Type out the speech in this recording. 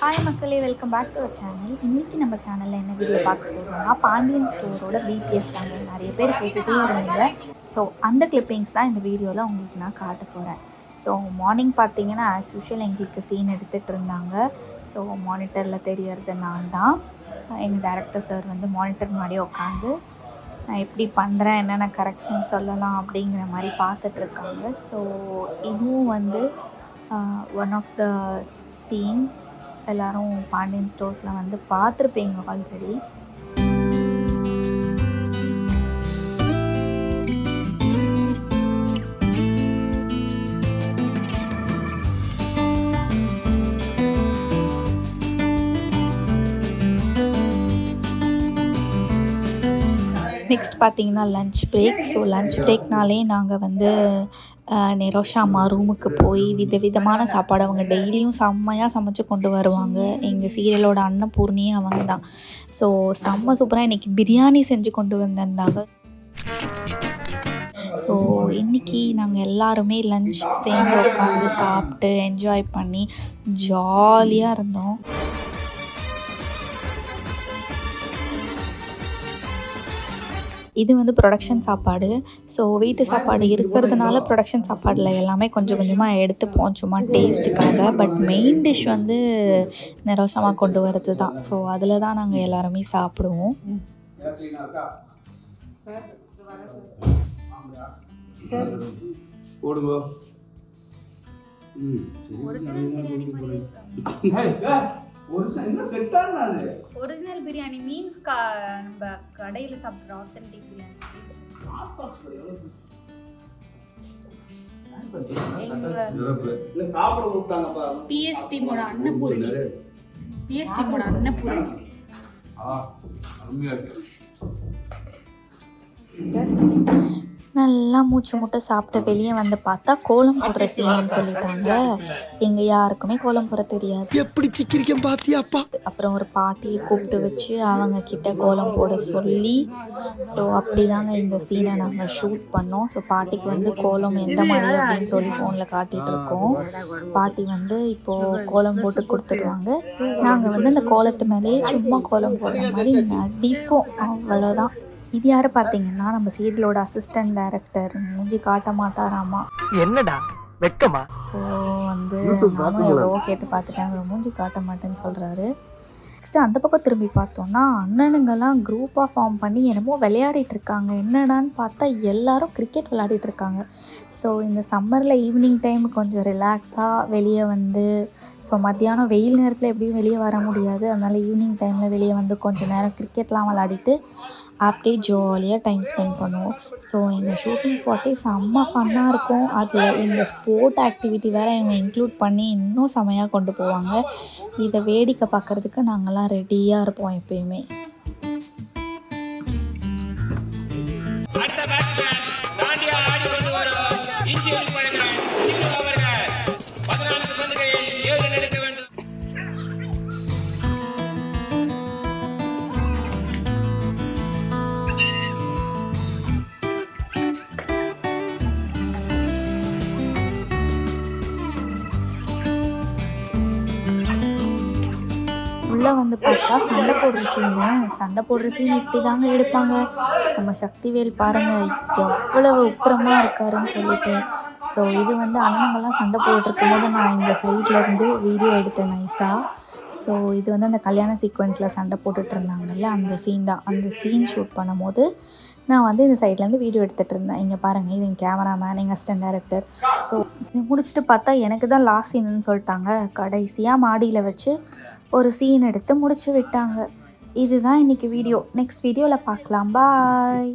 Hi மக்களே welcome back to our channel இன்றைக்கி நம்ம சேனலில் என்ன வீடியோ பார்க்க போகிறோம்னா பாண்டியன் ஸ்டோரோட பிபிஎஸ் தாங்க. நிறைய பேர் கேட்டுகிட்டே இருந்தீங்க. ஸோ அந்த கிளிப்பிங்ஸ் தான் இந்த வீடியோவில் உங்களுக்கு நான் காட்ட போகிறேன் ஸோ மார்னிங் பார்த்தீங்கன்னா ஆஸ் யூஷுவல் எங்களுக்கு சீன் எடுத்துகிட்டு இருந்தாங்க. ஸோ மானிட்டரில் தெரியறது நான் தான். எங்கள் டேரக்டர் சார் வந்து மானிட்டர் முன்னாடியே உட்காந்து நான் எப்படி பண்ணுறேன் என்னென்ன கரெக்ஷன் சொல்லலாம் அப்படிங்கிற மாதிரி பார்த்துட்ருக்காங்க ஸோ இதுவும் வந்து ஒன் ஆஃப் த சீன் எல்லோரும் பாண்டியன் ஸ்டோர்ஸில் வந்து பார்த்துருப்பீங்க ஆல்ரெடி நெக்ஸ்ட் பார்த்தீங்கன்னா லஞ்ச் பிரேக் ஸோ லஞ்ச் பிரேக்னாலே நாங்கள் வந்து நிரோஷா அம்மா ரூமுக்கு போய் விதவிதமான சாப்பாடு அவங்க டெய்லியும் செம்மையாக சமைச்சு கொண்டு வருவாங்க. எங்கள் சீரியலோட அன்னபூர்ணியே அவங்க தான். ஸோ செம்ம சூப்பராக இன்றைக்கி பிரியாணி செஞ்சு கொண்டு வந்திருந்தாங்க. ஸோ இன்றைக்கி நாங்கள் எல்லாருமே லஞ்ச் சேர்ந்து உட்காந்து சாப்பிட்டு என்ஜாய் பண்ணி ஜாலியாக இருந்தோம். இது வந்து ப்ரொடக்ஷன் சாப்பாடு. ஸோ வீட்டு சாப்பாடு இருக்கிறதுனால ப்ரொடக்ஷன் சாப்பாடில் எல்லாமே கொஞ்சம் கொஞ்சமாக எடுத்துப்போம் சும்மா டேஸ்ட்டுக்காக பட் மெயின் டிஷ் வந்து நிரோஷமாக கொண்டு வரது தான் ஸோ அதில் தான் நாங்கள் எல்லாருமே சாப்பிடுவோம். போடுங்க. ஒரிஜினல் பிரியாணி மீன்ஸ் கா நம்ம கடையில் சாப்பிட்ற ஆத்தென்டிக் பிரியாணி சாப்பிட கூப்பிட்டாங்கப்பா பிஎஸ் டீமோட அன்னபூரணி பிஎஸ் டீமோட அன்னபூரணி அருமையா இருக்கு. நல்லா மூச்சு முட்டை சாப்பிட்டு வெளியே வந்து பார்த்தா கோலம் போடுற சீனுன்னு சொல்லிட்டாங்க. எங்க யாருக்குமே கோலம் போட தெரியாது. எப்படி சிக்கிரிக்கம் பாத்தியாப்பா? அப்புறம் ஒரு பாட்டியை கூப்பிட்டு வச்சு அவங்க கிட்ட கோலம் போட சொல்லி ஸோ அப்படிதாங்க இந்த சீனை நாங்கள் ஷூட் பண்ணோம். ஸோ பாட்டிக்கு வந்து கோலம் எந்த மாதிரி அப்படின்னு சொல்லி ஃபோனில் காட்டிட்டு இருக்கோம். பாட்டி வந்து இப்போது கோலம் போட்டு கொடுத்துடுவாங்க. நாங்கள் வந்து அந்த கோலத்து மேலேயே சும்மா கோலம் போடுற மாதிரி நடிப்போம். அவ்வளோதான் இது யார் பார்த்தீங்கன்னா நம்ம சீரியலோட அசிஸ்டன்ட் டைரக்டர் மூஞ்சி காட்ட மாட்டாராமா என்னடா? வெக்கமா? ஸோ வந்து நானும் எவ்வளவோ கேட்டு பார்த்துட்டேன் அவர் மூஞ்சி காட்ட மாட்டேன்னு சொல்கிறாரு நெக்ஸ்ட்டு அந்த பக்கம் திரும்பி பார்த்தோன்னா அண்ணனுங்கெல்லாம் குரூப்பாக ஃபார்ம் பண்ணி என்னமோ விளையாடிட்டு இருக்காங்க. என்னடான்னு பார்த்தா எல்லாரும் கிரிக்கெட் விளையாடிட்டு இருக்காங்க. ஸோ இந்த சம்மரில் ஈவினிங் டைம் கொஞ்சம் ரிலாக்ஸாக வெளியே வந்து ஸோ மத்தியானம் வெயில் நேரத்தில் எப்படியும் வெளியே வர முடியாது. அதனால் ஈவினிங் டைமில் வெளியே வந்து கொஞ்சம் நேரம் கிரிக்கெட்லாம் விளையாடிட்டு அப்படியே ஜாலியாக டைம் ஸ்பெண்ட் பண்ணுவோம். ஸோ எங்கள் ஷூட்டிங் ஸ்பாட்டே செம்ம ஃபன்னாக இருக்கும். அதில் இந்த ஸ்போர்ட் ஆக்டிவிட்டி வேறு இவங்க இன்க்ளூட் பண்ணி இன்னும் செமையாக கொண்டு போவாங்க. இதை வேடிக்கை பார்க்குறதுக்கு நாங்கள்லாம் ரெடியாக இருப்போம் எப்பயுமே. உள்ளே வந்து பார்த்தா சண்டை போடுற சீனு. சண்டை போடுற சீன் இப்படி தாங்க எடுப்பாங்க. நம்ம சக்திவேல் பாருங்க எவ்வளவு உக்கிரமாக இருக்காருன்னு சொல்லிட்டு. ஸோ இது வந்து அண்ணங்கள்லாம் சண்டை போட்டுருக்கும் போது நான் இந்த சைடில் இருந்து வீடியோ எடுத்தேன் நைஸாக ஸோ இது வந்து அந்த கல்யாண சீக்வன்ஸில் சண்டை போட்டுட்டு இருந்தாங்கல்ல அந்த சீன் தான். அந்த சீன் ஷூட் பண்ணும்போது நான் வந்து இந்த சைட்லேருந்து வீடியோ எடுத்துகிட்டு இருந்தேன். இங்கே பாருங்கள் இது என் கேமராமேன் எங்கள் அசிஸ்டன்ட் டேரக்டர் ஸோ இது முடிச்சுட்டு பார்த்தா எனக்கு தான் லாஸ் சீனுன்னு சொல்லிட்டாங்க. கடைசியாக மாடியில் வச்சு ஒரு சீன் எடுத்து முடிச்சு விட்டாங்க. இதுதான் இன்றைக்கி வீடியோ நெக்ஸ்ட் வீடியோவில் பார்க்கலாம். பாய்